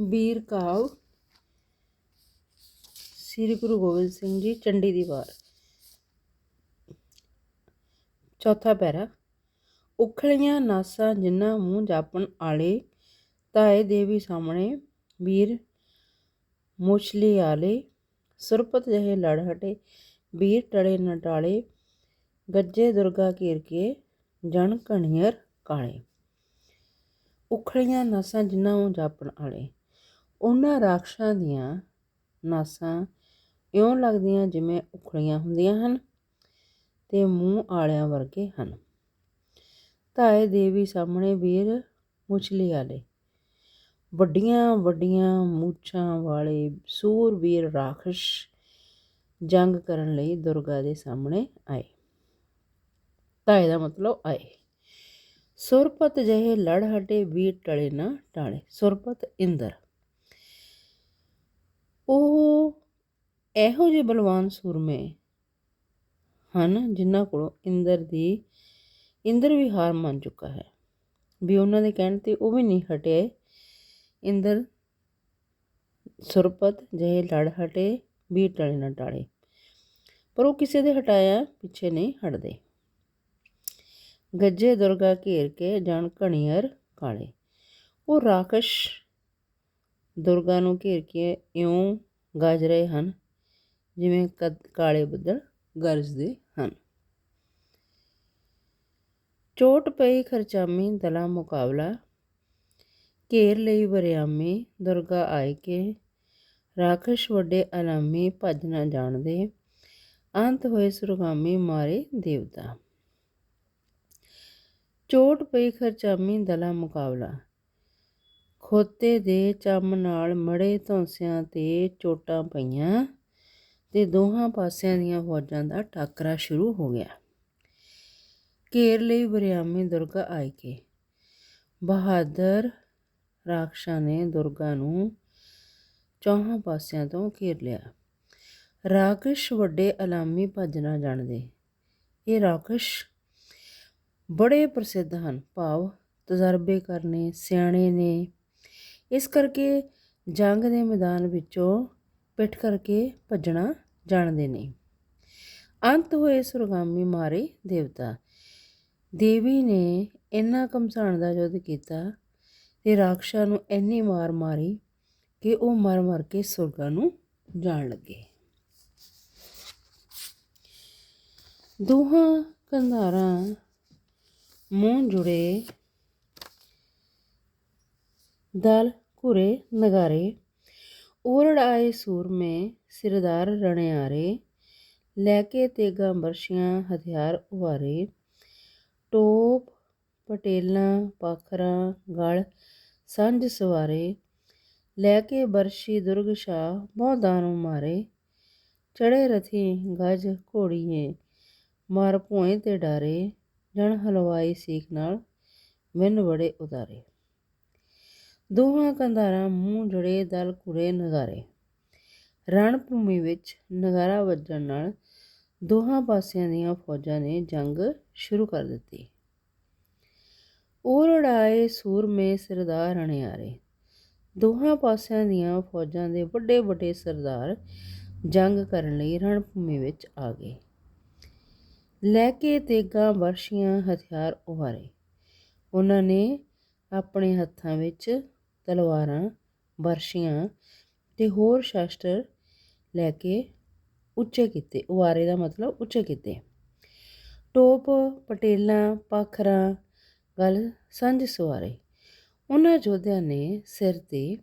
ਵੀਰ ਕਾਵ, ਸ੍ਰੀ ਗੁਰੂ ਗੋਬਿੰਦ ਸਿੰਘ ਜੀ, ਚੰਡੀ ਦੀ ਵਾਰ। ਚੌਥਾ ਪੈਰਾ, ਉਖਲੀਆਂ ਨਾਸਾਂ ਜਿਨ੍ਹਾਂ ਮੂੰਹ ਜਾਪਣ ਆਲੇ, ਤਾਏ ਦੇਵੀ ਸਾਹਮਣੇ ਵੀਰ ਮੁਛਲੀ ਆਲੇ, ਸੁਰਪਤ ਜਹੇ ਲੜ ਹਟੇ ਵੀਰ ਟੜੇ ਨਟਾਲੇ, ਗੱਜੇ ਦੁਰਗਾ ਘੇਰ ਕੇ, ਜਣ ਕਣੀਅਰ ਕਾਲੇ। ਉਖਲੀਆਂ ਨਾਸਾਂ ਜਿਨ੍ਹਾਂ ਮੂੰਹ ਜਾਪਣ ਆਲੇ ਉਹਨਾਂ ਰਾਖਸ਼ਾਂ ਦੀਆਂ ਨਾਸਾਂ ਇਉਂ ਲੱਗਦੀਆਂ ਜਿਵੇਂ ਉਖੜੀਆਂ ਹੁੰਦੀਆਂ ਹਨ ਤੇ ਮੂੰਹ ਆਲਿਆਂ ਵਰਗੇ ਹਨ। ਤਾਏ ਦੇਵੀ ਸਾਹਮਣੇ ਵੀਰ ਮੁਛਲੀ ਆਲੇ ਵੱਡੀਆਂ ਵੱਡੀਆਂ ਮੂਛਾਂ ਵਾਲੇ ਸੂਰਵੀਰ ਰਾਖਸ਼ ਜੰਗ ਕਰਨ ਲਈ ਦੁਰਗਾ ਦੇ ਸਾਹਮਣੇ ਆਏ। ਤਾਏ ਦਾ ਮਤਲਬ ਆਏ। ਸੁਰਪਤ ਜਿਹੇ ਲੜ ਹਟੇ ਵੀਰ ਟਲੇ ਨਾ ਟਾਲੇ। ਸੁਰਪਤ ਇੰਦਰ। ਉਹ ਇਹੋ ਜਿਹੇ ਬਲਵਾਨ ਸੂਰਮੇ ਹਨ ਜਿਨ੍ਹਾਂ ਕੋਲੋਂ ਇੰਦਰ ਦੀ, ਇੰਦਰ ਵੀ ਹਾਰ ਮੰਨ ਚੁੱਕਾ ਹੈ। ਵੀ ਉਹਨਾਂ ਦੇ ਕਹਿਣ ਤੇ ਉਹ ਵੀ ਨਹੀਂ ਹਟੇ। ਇੰਦਰ ਸੁਰਪਤ ਜਹੇ ਲੜ ਹਟੇ ਵੀ ਟਲੇ ਨਾ ਟਾਲੇ ਪਰ ਉਹ ਕਿਸੇ ਦੇ ਹਟਾਇਆ ਪਿੱਛੇ ਨਹੀਂ ਹਟਦੇ। ਗੱਜੇ ਦੁਰਗਾ ਘੇਰ ਕੇ ਜਾਣ ਘਣੀਅਰ ਕਾਲੇ। ਉਹ ਰਾਕਸ਼ ਦੁਰਗਾ ਨੂੰ ਘੇਰ ਕੇ ਇਉਂ ਗੱਜ ਰਹੇ ਹਨ, ਜਿਵੇਂ ਕਾਲੇ ਬੱਦਲ ਗਰਜਦੇ ਹਨ। ਚੋਟ ਪਈ ਖਰਚਾਮੀ ਦਲਾ ਮੁਕਾਬਲਾ, ਘੇਰ ਲਈ ਵਰਿਆਮੀ ਦੁਰਗਾ ਆਏ ਕੇ, ਰਾਖਸ਼ ਵੱਡੇ ਅਲਾਮੀ ਭੱਜ ਨਾ ਜਾਣਦੇ, ਅੰਤ ਹੋਏ ਸੁਰਗਾਮੀ ਮਾਰੇ ਦੇਵਤਾ। ਚੋਟ ਪਈ ਖਰਚਾਮੀ ਦਲਾ ਮੁਕਾਬਲਾ ਖੋਤੇ ਦੇ ਚੰਮ ਨਾਲ ਮੜੇ ਧੌਂਸਿਆਂ ਤੇ ਚੋਟਾਂ ਪਈਆਂ ਤੇ ਦੋਹਾਂ ਪਾਸਿਆਂ ਦੀਆਂ ਫੌਜਾਂ ਦਾ ਟਾਕਰਾ ਸ਼ੁਰੂ ਹੋ ਗਿਆ। ਘੇਰ ਲਈ ਬਰਿਆਮੀ ਦੁਰਗਾ ਆਈ ਕੇ। ਬਹਾਦਰ ਰਾਖਸ਼ਾਂ ਨੇ ਦੁਰਗਾ ਨੂੰ ਚੌਹਾਂ ਪਾਸਿਆਂ ਤੋਂ ਘੇਰ ਲਿਆ। ਰਾਕਸ਼ ਵੱਡੇ ਅਲਾਮੀ ਭੱਜਣਾ ਜਾਣਦੇ। ਇਹ ਰਾਕਸ਼ ਬੜੇ ਪ੍ਰਸਿੱਧ ਹਨ। ਭਾਵ ਤਜਰਬੇ ਕਰਨੇ, ਸਿਆਣੇ ਨੇ ਇਸ ਕਰਕੇ ਜੰਗ ਦੇ ਮੈਦਾਨ ਵਿੱਚੋਂ ਪਿੱਠ ਕਰਕੇ ਭੱਜਣਾ ਜਾਣਦੇ ਨੇ। ਅੰਤ ਹੋਏ ਸੁਰਗਾਮੀ ਮਾਰੇ ਦੇਵਤਾ। ਦੇਵੀ ਨੇ ਇੰਨਾ ਕਮਸਾਨ ਦਾ ਯੁੱਧ ਕੀਤਾ ਤੇ ਰਾਖਸ਼ਾਂ ਨੂੰ ਇੰਨੀ ਮਾਰ ਮਾਰੀ ਕਿ ਉਹ ਮਰ ਮਰ ਕੇ ਸੁਰਗਾਂ ਨੂੰ ਜਾਣ ਲੱਗੇ। ਦੋਹਾਂ ਕੰਧਾਰਾਂ ਮੂੰਹ ਜੁੜੇ ਦਲ ਘੁਰੇ ਨਗਾਰੇ ਓਰੜ ਆਏ ਸੂਰਮੇ ਸਿਰਦਾਰ ਰਣਿਆਰੇ ਲੈ ਕੇ ਤੇਗਾ ਬਰਸ਼ੀਆਂ ਹਥਿਆਰ ਉਵਾਰੇ ਟੋਪ ਪਟੇਲਾਂ ਪਾਖਰਾਂ ਗਲ ਸੰਝ ਸਵਾਰੇ ਲੈ ਕੇ ਬਰਸ਼ੀ ਦੁਰਗ ਸ਼ਾਹ ਬਹੁਦਾਂ ਨੂੰ ਮਾਰੇ ਚੜੇ ਰਥੀ ਗਜ ਘੋੜੀਏ ਮਾਰ ਭੋਏ ਤੇ ਡਾਰੇ ਜਣ ਹਲਵਾਈ ਸੀਖ ਨਾਲ ਮਿੰਨ ਬੜੇ ਉਤਾਰੇ ਦੋਹਾਂ ਕੰਧਾਰਾਂ ਮੂੰਹ ਜੜੇ ਦਲ ਕੁਰੇ ਨਗਾਰੇ। ਰਣ ਭੂਮੀ ਵਿੱਚ ਨਗਾਰਾ ਵੱਜਣ ਨਾਲ ਦੋਹਾਂ ਪਾਸਿਆਂ ਦੀਆਂ ਫੌਜਾਂ ਨੇ ਜੰਗ ਸ਼ੁਰੂ ਕਰ ਦਿੱਤੀ। ਉਹ ਲੜਾਏ ਸੂਰਮੇ ਸਰਦਾਰ ਰਣਿਆਰੇ ਦੋਹਾਂ ਪਾਸਿਆਂ ਦੀਆਂ ਫੌਜਾਂ ਦੇ ਵੱਡੇ ਵੱਡੇ ਸਰਦਾਰ ਜੰਗ ਕਰਨ ਲਈ ਰਣ ਭੂਮੀ ਵਿੱਚ ਆ ਗਏ। ਲੈ ਕੇ ਤੇਗਾ ਵਰਸ਼ੀਆਂ ਹਥਿਆਰ ਉਹਾਰੇ ਉਹਨਾਂ ਨੇ ਆਪਣੇ ਹੱਥਾਂ ਵਿੱਚ ਤਲਵਾਰਾਂ, ਬਰਸ਼ੀਆਂ ਅਤੇ ਹੋਰ ਸ਼ਸਤਰ ਲੈ ਕੇ ਉੱਚੇ ਕੀਤੇ। ਉਵਾਰੇ ਦਾ ਮਤਲਬ ਉੱਚੇ ਕੀਤੇ। ਟੋਪ, ਪਟੇਲਾਂ, ਪਖਰਾ, ਗਲ ਸੰਝ ਸਵਾਰੇ। ਉਹਨਾਂ ਯੋਧਿਆਂ ਨੇ ਸਿਰ ਤੇ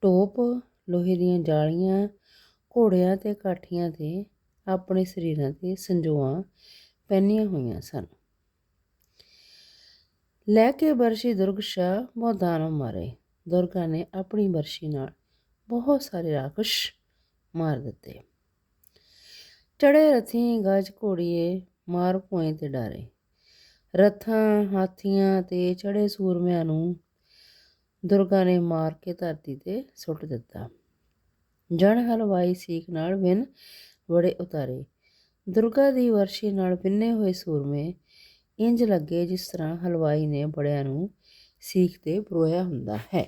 ਟੋਪ, ਲੋਹੇ ਦੀਆਂ ਜਾਲੀਆਂ, ਘੋੜਿਆਂ ਤੇ ਕਾਠੀਆਂ ਤੇ ਆਪਣੇ ਸਰੀਰਾਂ ਤੇ ਸੰਜੋਆਂ ਪਹਿਨੀਆਂ ਹੋਈਆਂ ਸਨ। ਲੈ ਕੇ ਬਰਸ਼ੀ ਦੁਰਗ ਸ਼ਾ ਮੋਦਾਨੋਂ ਮਾਰੇ। ਦੁਰਗਾ ਨੇ ਆਪਣੀ ਬਰਸ਼ੀ ਨਾਲ ਬਹੁਤ ਸਾਰੇ ਰਾਖਸ਼ ਮਾਰ ਦਿੱਤੇ। ਚੜੇ ਰਥੀ ਗਜ ਘੋੜੀਏ ਮਾਰ ਭੋਏ ਤੇ ਡਾਰੇ। ਰਥਾਂ, ਹਾਥੀਆਂ ਤੇ ਚੜੇ ਸੂਰਮਿਆਂ ਨੂੰ ਦੁਰਗਾ ਨੇ ਮਾਰ ਕੇ ਧਰਤੀ ਤੇ ਸੁੱਟ ਦਿੱਤਾ। ਜਣ ਹਲਵਾਈ ਸੀਖ ਨਾਲ ਬਿਨ ਬੜੇ ਉਤਾਰੇ। ਦੁਰਗਾ ਦੀ ਵਰਸ਼ੀ ਨਾਲ ਬਿੰਨੇ ਹੋਏ ਸੂਰਮੇ ਇੰਜ ਲੱਗੇ ਜਿਸ ਤਰ੍ਹਾਂ ਹਲਵਾਈ ਨੇ ਬੜਿਆਂ ਨੂੰ ਸੀਖ ਤੇ ਪਰੋਇਆ ਹੁੰਦਾ ਹੈ।